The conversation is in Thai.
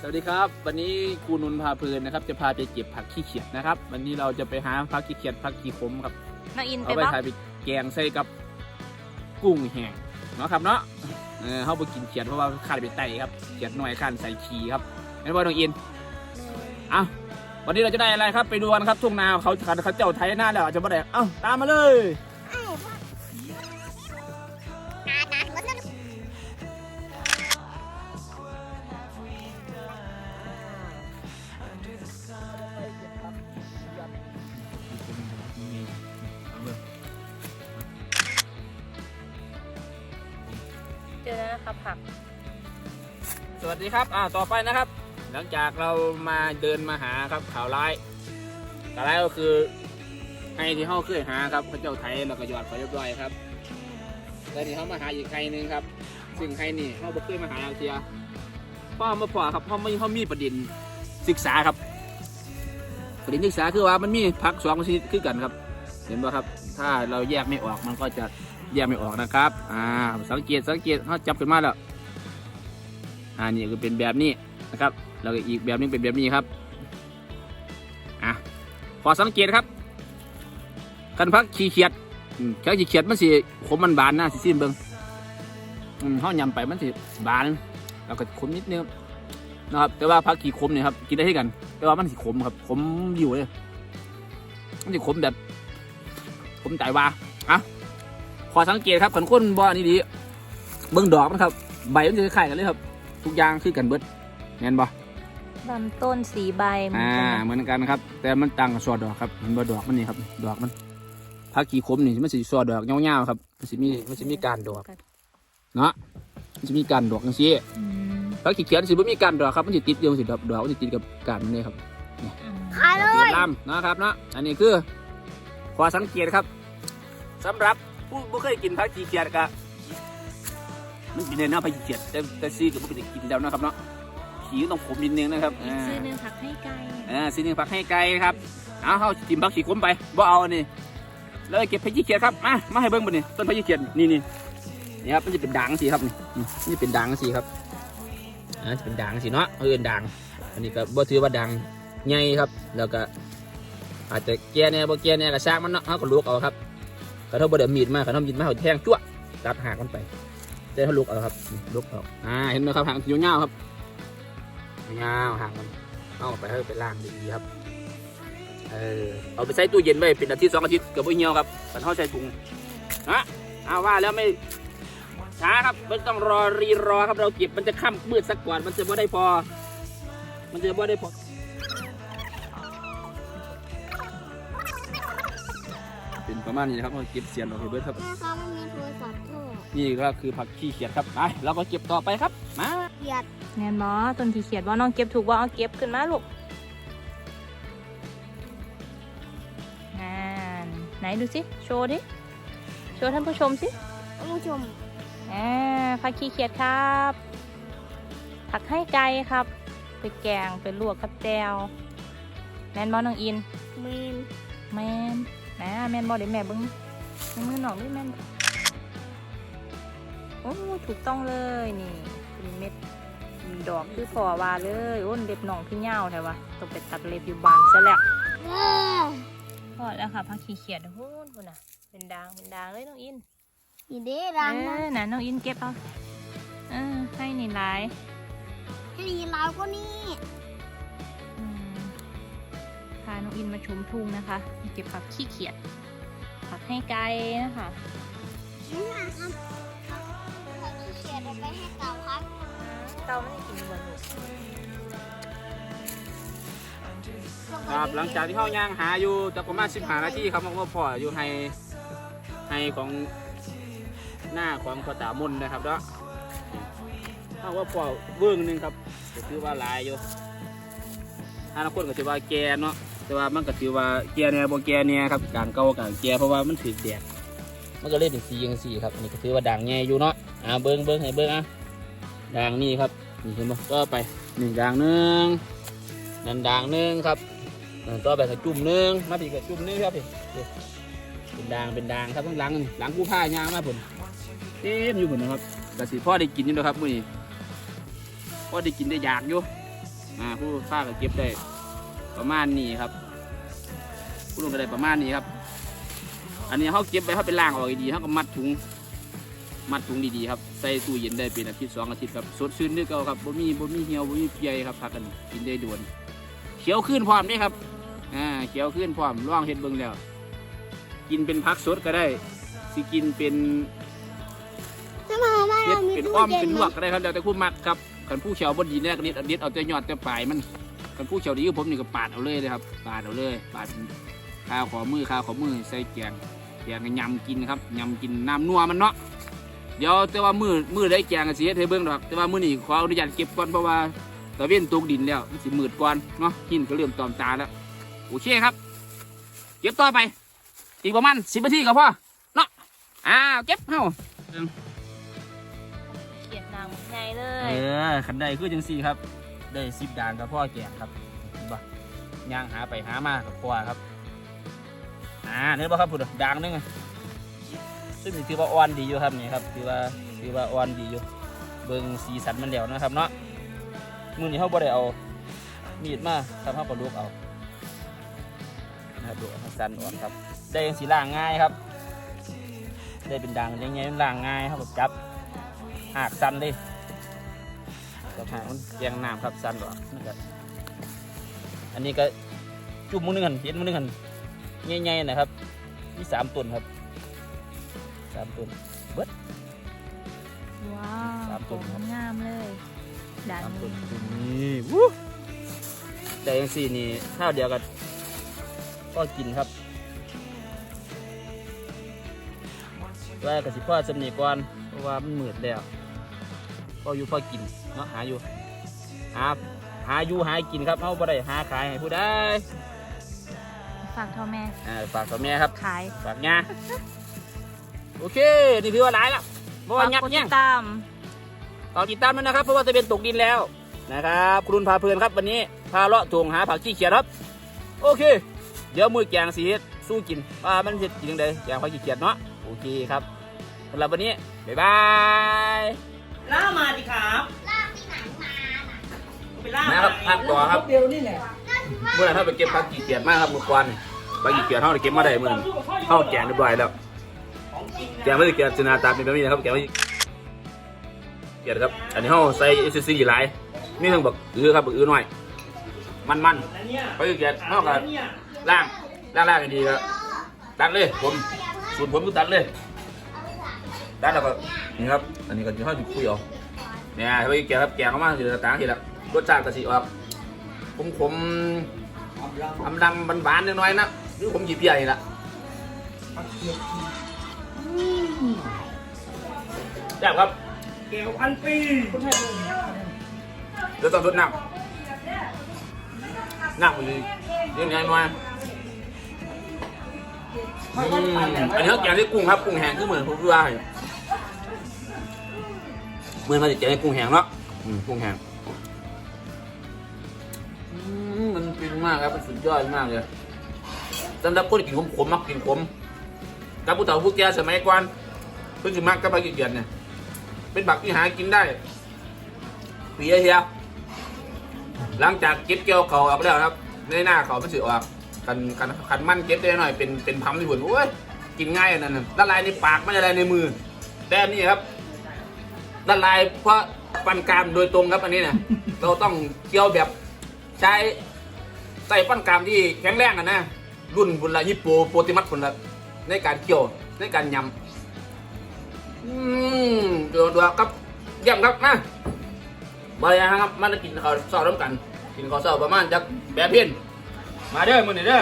สวัสดีครับ วันนี้ครูนุนพาเพลินนะครับ จะพาไปเก็บผักขี้เขียดนะครับ วันนี้เราจะไปหาผักขี้เขียดผักขี้ขมครับน้องอินไปเอาไปบ้างทายไปแกงใส่กับกุ้งแห้งเนาะครับเนาะเออเขาไปกินเขียดเพราะว่าขาดไปไตครับเขียดหน่อยขั้นใส่ขี้ครับไม่ว่าน้องอินเอาวันนี้เราจะได้อะไรครับไปดูกันครับทุ่งนาเขาเขาเจ้าไทยหน้าแล้วอาจจะไม่ได้เอ้าตามมาเลย เจอแล้วนะครับผัก สวัสดีครับ อ่า ต่อไปนะครับ หลังจากเรามาเดินมาหาครับข่าวร้ายข่าวร้ายก็คือให้ที่เขาเคยหาครับพระเจ้าไทยแล้วก็ยอดไปเรียบร้อยครับแล้วนี่เขามาหาอีกใครหนึ่งครับ ซึ่งใครนี่เขาบ่เคยมาหาเทียพ่อมาพอครับพราะไม่เขามีประเด็นศึกษาครับ ประเด็นศึกษาคือว่ามันมีพักสองชนิดคือกันครับ เห็นป่ะครับ ถ้าเราแยกไม่ออกมันก็จะแยกไม่ออกนะครับอ่าสังเกตสังเกตเขาจับขึ้นมาแล้วอ่านี่คือเป็นแบบนี้นะครับแล้วก็อีกแบบนึงเป็นแบบนี้ครับอะพอสังเกตครับกันพักขี้เขียดแค่ขี้เขียดมันสิขมมันบานนะสิซิมเบิงอืมเขายำไปมันสิบานแล้วก็ขมนิดนึง นะครับ แต่ว่าพักขี้ขมเนี่ยครับกินได้ที่กัน แต่ว่ามันสิขมครับขมอยู่เลยมันสิขมแบบขมใจว่าอะพอสังเกตครับขันข้นบ่อนี่ดีเบิ้งดอกมันครับ ใบมันจะคล้ายๆกันเลยครับ ทุกอย่างคือกันเบิดแม่นบ่ลำต้นสีใบเหมือนอ่ากันนะเหมือนกันครับ แต่มันต่างกับซอดอกครับเห็นบ่ดอกมันนี่ครับ ดอกมันผักขี้ขมนี่มันสิซอดอกยาวๆครับมันสิมีมันสิมีการดอกเนาะมันสิมีการดอกจังซี่ อืมผักขี้เขียนสิบ่มีการดอกครับมันสิติดเดียวสิดอกดอกมันสิติดกับการมันเลยครับอืมขายเลเตรียยมลำนะครับเนาะอันนี้คือขอสังเกตครับสำหรับผู้บ่เคยกินผักขี้เขียดก็มันเป็นเนาะผักขี้เขียดแต่แต่ซีก็บ่เป็นกินแล้วนะครับเนาะขี้ต้องขมนิดนึงนะครับอีกอ่าชื่อหนึงผักให้ไก่อ่าสิ่งหนึ่งผักให้ไกลครับเอาเขาจิ้มผักขี้ขมไปบ่เอาอันนี้แล้วเก็บพริกเขียดครับมามาให้เบิ้งบนนี่ต้นพริกเขียดนี่นี่นี่ครับมันจะเป็นด่างสีครับนี่นี่มันจะเป็นด่างสีครับ อ่าจะเป็นด่างสีเนาะเออด่าง อันนี้ก็บ่ถือว่าด่างใหญ่ครับ แล้วก็อาจจะแก่เนี่ยบ่แก่เนี่ยก็ซากมันเนาะเขาก็ลูกเอาครับกระเท่าบ่ได้มีดมากระเท่ามีดมาเขาแทงจั่วตัดหางมันไปแต่เขาลูกเอาครับลูกเอาอ่าเห็นไหมครับหางยาวๆครับยาวหางมันเอาไปให้ไปล่างดีๆครับเออเอาไปใส่ตู้เย็นไว้เป็นอาทิตย์สองอาทิตย์กือบไม่เหี่ยวครับมันเข้าใส่ถุงนะเอาว่าแล้วไม่ ช้าครับไม่ต้องรอรีรอครับเราเก็บมันจะค่ำมืดสักก่อนมันจะไม่ได้พอ มันจะไม่ได้พอเป็นประมาณนี้นะครับเราเก็บเสียนออกไปเบิดครับแม่ครับมันมีโทรศัพท์โทรนี่ก็คือผักขี้เขียดครับไปเราก็เก็บต่อไปครับมาเกียดแนนบอต้นที่เขียดว่าน้องเก็บถูกว่าเอาเก็บขึ้นมาลูกงานไหนดูสิโชว์ดิโชว์ท่านผู้ชมสิท่านผู้ชม อ่าผักขี้เขียดครับ ผักให้ไก่ครับ ไปแกงไปลวกกับแจวแมนบอน้องอินเมนแมนนะแมนบอเดี๋ยวแม่เบิ้งในมือหนองด้วยแมนบ่โอ้ถูกต้องเลยนี่เป็นเม็ดดอกคือพอว่าเลยโอ้นเล็บหนองคือเงาวแถวะต้องไปตัดเล็บอยู่บ้านซะแล้วเออพอแล้วค่ะพักขี้เขียดโอ้โหคุณน่ะเป็นดางเป็นดางเลยน้องอิน อีเด้เอรังนะอน่ะน้องอินเก็บเอาเออให้นี่หลายให้ดีเราก็นี่อืมพาน้องอินมาชมทุ่งนะคะ เก็บผักขี้เขียดผักให้ไกลนะคะ นี่นะครับเขาจะเขียนเอาไปให้เต่าครับเตาไม่ได้กินเหมือนหนูครับหลังจากที่เข้าย่างหาอยู่จะประมาณสิบห้านาทีครับว่าพ่ออยู่ให้ให้ของ หน้าของพ่อตามนนะครับเนาะถ้าว่าพอเบื้องนึงครับก็ถือว่าลายอยู่ถ้าคนก็ถือว่าแกเนาะแต่ว่ามันก็ถือว่าแกเนี่ยบ่แกเนี่ยครับกลางเก่ากลางแกเพราะว่ามันถือแดดมันก็เลยเป็นสีอย่างสีครับอันนี่ก็ถือว่าด่างแง่อยู่เนาะอ่าเบิ้งเบิ้งให้เบิ้งอะด่างนี่ครับนี่เห็นบ่ก็ไปหนึ่งด่างหนึ่งนั่นด่างหนึ่งครับต่อไปก็จุ่มหนึงมาพี่ก็จุ่มหนึงครับพี่เป็นด่างเป็นด่างครับทั้งหลังนี่หลังกู้ผ้ายางมาผล เต็มอยู่ผลนะครับกสิพ่อได้กินอยู่นะครับมื้อนี้พ่อได้กินได้อยากอยู่อ่าผู้ฟ้าก็เก็บได้ประมาณนี้ครับ ผู้ลงก็ได้ประมาณนี้ครับ อันนี้เขาเก็บไปเขาไปล้างออกดีๆเขาก็มัดถุง มัดถุงดีๆครับ ใส่ตู้เย็นได้เป็นอาทิตย์สองอาทิตย์ครับ สดชื่นนึกเอาครับบ่มีบ่มีเหี่ยวบ่มีเปียครับพักกันกินได้ด่วน เขียวขึ้นพร้อมเด้ครับ อ่า เขียวขึ้นพร้อมลองเห็ดเบิ่งแล้ว กินเป็นพักสดก็ได้ สิกินเป็น มาบ้านเฮ็ดเป็นอ้อมเป็นลวกก็ได้ครับแล้วแต่ผู้มักครับคันผู้เขียวบนดีเนี่ยก็นิดเอานิดเอาแต่ยอดแต่ปลายมันคันผู้เขียวดีคือผมนี่ก็ปาดเอาเลยเลยครับปาดเอาเลยปาดข้าวขอมือข้าวขอมือใส่แกงแกงยำกินครับยำกินน้ำนัวมันเนาะเดี๋ยวแต่ว่ามือมือได้แกงก็สิเฮ็ดให้เบิ่งดอกแต่ว่ามือนี้ขออนุญาตเก็บก่อนเพราะว่าตะเวนตกดินแล้วมันสิมืดก่อนเนาะหินก็เริ่มตอมตาแล้วโอเคครับ เก็บต่อไป อีกประมาณ10นาทีก็พอเนาะอ้าวเก็บเฮาเขียางใหญ่เลเอย อขันใดคือจังสี่ครับ ได้สิบด่างกับพ่อแก่ครับเห็นบ่ย่างหาไปหามากับพ่อครับอ่าเนี่ยบ่ครับพุดด่างหนึงอะซึ่งถือว่าอ่อนดีอยู่ครับนี่ครับถือว่าถือว่าอ่อนดีอยู่ เบิ่งสีสันมันแล้วนะครับเนาะมือนี้เขาบ่ได้เอามีดมาทำเขาก็ลูกเอานะครับดูให้สันอ่อนครับ ได้ยังสีล่างง่ายครับ ได้เป็นด่างยังไงมันล่างง่ายครับจับ หากสันเลยกับหากมันแยงน้ำครับสันหรอกนี่ก็อันนี้ก็จุ่มมือหนึงหันเห็นมือหนึงหันใหญ่ๆนะครับมีสามต้นครับสามต้นว้าสาวมตัวครับงามเลยด่านสามต้นนี้นี่วู้แต่ยังสี่นี่ข้าวเดียวกันก็กินครับแว่กับสิพ่อสำนีก่อนเพราะว่ามันมืดแล้ว ก็อยู่พ่อกินเนาะหาอยู่หาหาอยู่หากินครับเขาบ่ได้หาขายให้ผู้ใดฝากเท่าแม่อ่าฝากกับแม่ครับขายฝากงาโอเคนี่ถือว่าหลายแล้วเพราะว่ายักฝกกดยัติงดตามต่อติดตามด้วยนะครับ เพราะว่าจะเป็นตกดินแล้วนะครับคุณพาเพลินครับวันนี้พาเลาะทวงหาผักขี้เกียจครับ โอเค เดี๋ยวมือแกงสีเฮ็ดสู้กินว่ามันเฮ็ดกินยังไงแกงผักขี้เกียจเนาะโอเคครับสำหรับวันนี้บ๊ายบาย ล่ามาดิครับลากที่ไหนมาน่ะไปล่านะมาครับพักต่อครับเดียวนี่แหละเมื่อไหร่ถ้าไปเก็บผักขี้เกียจมากครับมือกวนผักขี้เกียจเท่าได้เก็บมาได้เมื่อนั้นเข้าแกงเรียบร้อยแล้วของจริงนะแกงไม่ได้แกงจินตนาตาเป็นแบบนี้นะครับแกงไม่เกียรครับ อันนี้เขาใส่เอสซีหลายมีทั้งบักอื้อครับบักอื้อหน่อย มันมันแล้วเนี่ยๆไปเกียรเท่ากับเนี่ยล่างล่างล่างให้ดีครับตัดเลยผมสูตรผมคือตัดเลย ตัดแล้วก็นี่ครับ อันนี้ก็จะเข้าจุดคุยเอาเนี่ยไปเกียรครับแกงออกมาทีละต่างทีละรสชาติกะสิออกผมผมทำดังหวานๆน้อยๆนะหรือผมหยิบใหญ่ละแซ่บครับเกลพันปีเดี๋ยวต้องรดน้ำน้ำมันเรื่องยังไงมาอันนี้เขาแกงด้วยกุ้งครับ กุ้งแห้งคือเหมือนผมว่าให้เห มือนมาจะแกงด้วยกุ้งแห้งเนาะอืมกุ้งแห้งอืมมันฟินมากครับมันสุดยอดมากเลยสำหรับคนที่กินขมๆมักกินขมกับผู้เฒ่าผู้แก่สมัยก่อนเพิ่งจะมักกับใบกี่เกียนเนี่ยเป็นบักที่หากินได้ปีเฮียหลังจากเก็บเกี่ยวเขาออกแล้วครับ ในหน้าเขามันสือออกคันคันคันมันเก็บได้หน่อยเป็นเป็นพัมที่หุ่นโอ้ยกินง่ายอันนั่นน่ะละลายในปากไม่ละลายในมือแต่อันนี่ครับ ละลายเพราะปันกรามโดยตรงครับอันนี้เนี่ยเราต้องเคี่ยวแบบใช้ใส่ปันกรามที่แข็งแรงอะนะรุ่นบุญละฮิปโปโปรติมัสบุญละในการเคี่ยวในการยำอืมเดี๋ยวดูครับเยี่ยมครับนะบริยังครับมันกินข้าวเช้าร่วมกัน กินข้าวเช้าประมาณจักแบบเพี้ยนมาเด้อมื้อนี้เด้อ